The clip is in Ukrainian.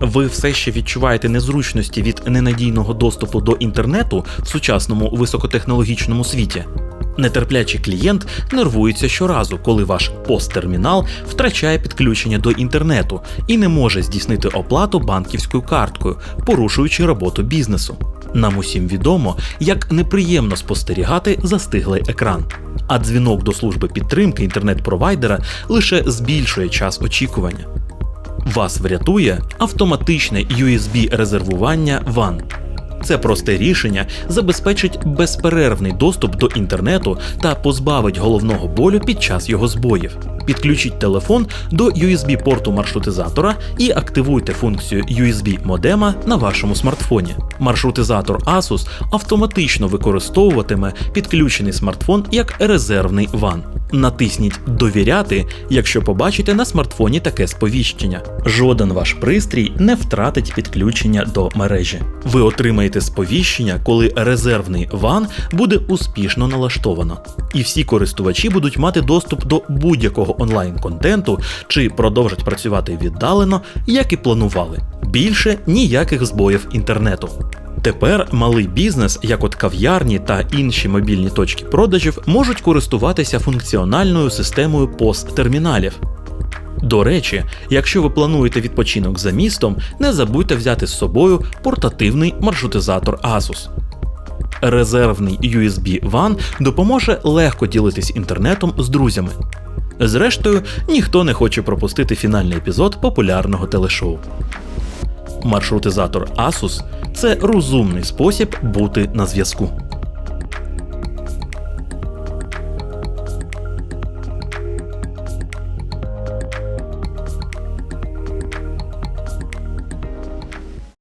Ви все ще відчуваєте незручності від ненадійного доступу до інтернету в сучасному високотехнологічному світі. Нетерплячий клієнт нервується щоразу, коли ваш посттермінал втрачає підключення до інтернету і не може здійснити оплату банківською карткою, порушуючи роботу бізнесу. Нам усім відомо, як неприємно спостерігати застиглий екран. А дзвінок до служби підтримки інтернет-провайдера лише збільшує час очікування. Вас врятує автоматичне USB-резервування WAN. Це просте рішення забезпечить безперервний доступ до інтернету та позбавить головного болю під час його збоїв. Підключіть телефон до USB-порту маршрутизатора і активуйте функцію USB модема на вашому смартфоні. Маршрутизатор Asus автоматично використовуватиме підключений смартфон як резервний WAN. Натисніть Довіряти, якщо побачите на смартфоні таке сповіщення. Жоден ваш пристрій не втратить підключення до мережі. Ви отримаєте сповіщення, коли резервний WAN буде успішно налаштовано. І всі користувачі будуть мати доступ до будь-якого онлайн-контенту чи продовжать працювати віддалено, як і планували. Більше ніяких збоїв інтернету. Тепер малий бізнес, як от кав'ярні та інші мобільні точки продажів, можуть користуватися функціональною системою POS-терміналів. До речі, якщо ви плануєте відпочинок за містом, не забудьте взяти з собою портативний маршрутизатор Asus. Резервний USB WAN допоможе легко ділитись інтернетом з друзями. Зрештою, ніхто не хоче пропустити фінальний епізод популярного телешоу. Маршрутизатор Asus це розумний спосіб бути на зв'язку.